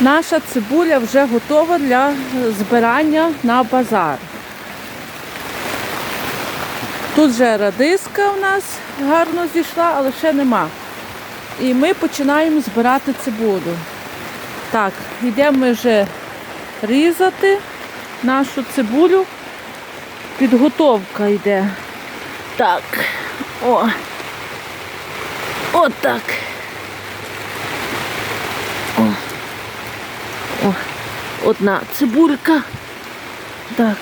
Наша цибуля вже готова для збирання на базар. Тут вже радиска у нас гарно зійшла, але ще нема. І ми починаємо збирати цибулю. Так, йдемо ми вже різати нашу цибулю. Підготовка йде. Так. О. От так. О. О. Одна цибулька. Так.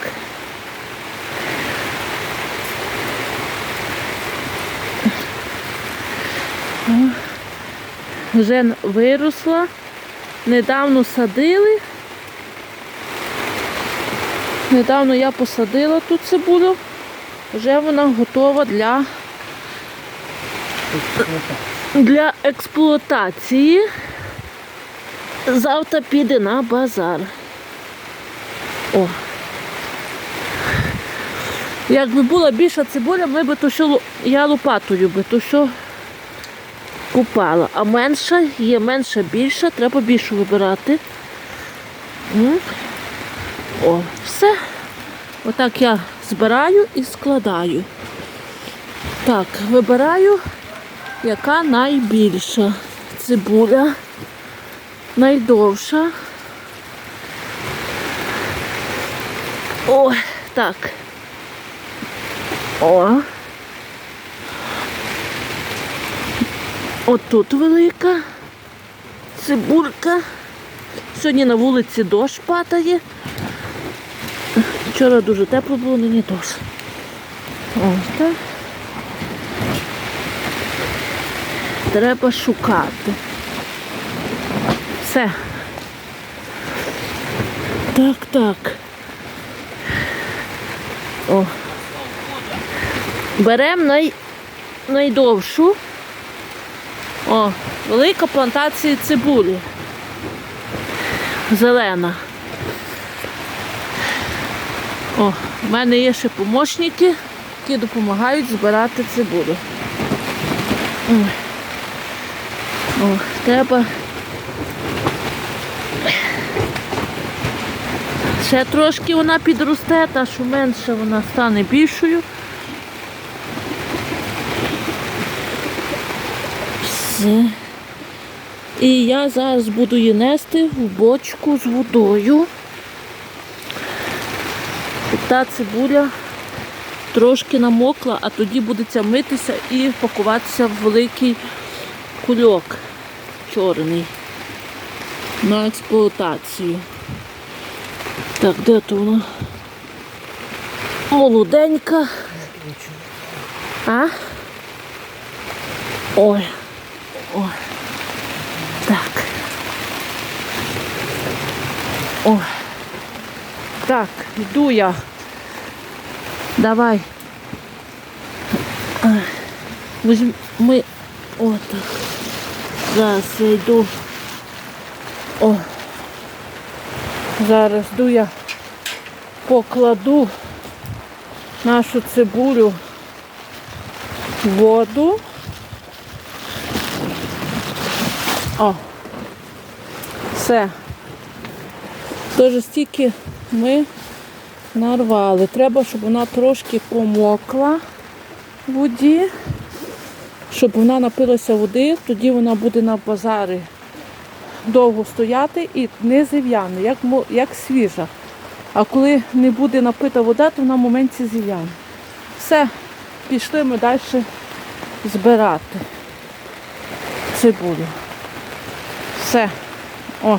Вже виросла. Недавно садили. Недавно я посадила ту цибулю. Вже вона готова для, для експлуатації. Завтра піде на базар. О. Якби була більша цибуля, ми би то що я лопатою би то що купала. А менша, є менша більша, треба більшу вибирати. О, все. Отак я збираю і складаю. Так, вибираю, яка найбільша цибуля, найдовша. О, так. О. Отут велика цибулька. Сьогодні на вулиці дощ падає. Вчора дуже тепло було, нині дощ. Ось так. Треба шукати. Все. Так, так. О. Беремо най... найдовшу. О, велика плантація цибулі. Зелена. О, в мене є ще помощники, які допомагають збирати цибулю. Ой. О, треба. Ще трошки вона підросте, та що менше вона стане більшою. Все. І я зараз буду її нести в бочку з водою. Та цибуля трошки намокла, а тоді будеться митися і пакуватися в великий кульок чорний на експлуатацію. Так, де то вона? Молоденька. А? Ой. Ой. Так. Ой. Так, йду я. Давай. Візьм... Ми... О, так. Зараз я йду. О. Зараз йду я покладу нашу цибулю в воду. О. Все. Тож стільки ми нарвали. Треба, щоб вона трошки помокла в воді, щоб вона напилася води, тоді вона буде на базарі довго стояти і не зів'яне, як, як свіжа. А коли не буде напита вода, то вона в моменті зів'яне. Все, пішли ми далі збирати цибулю. Все. О,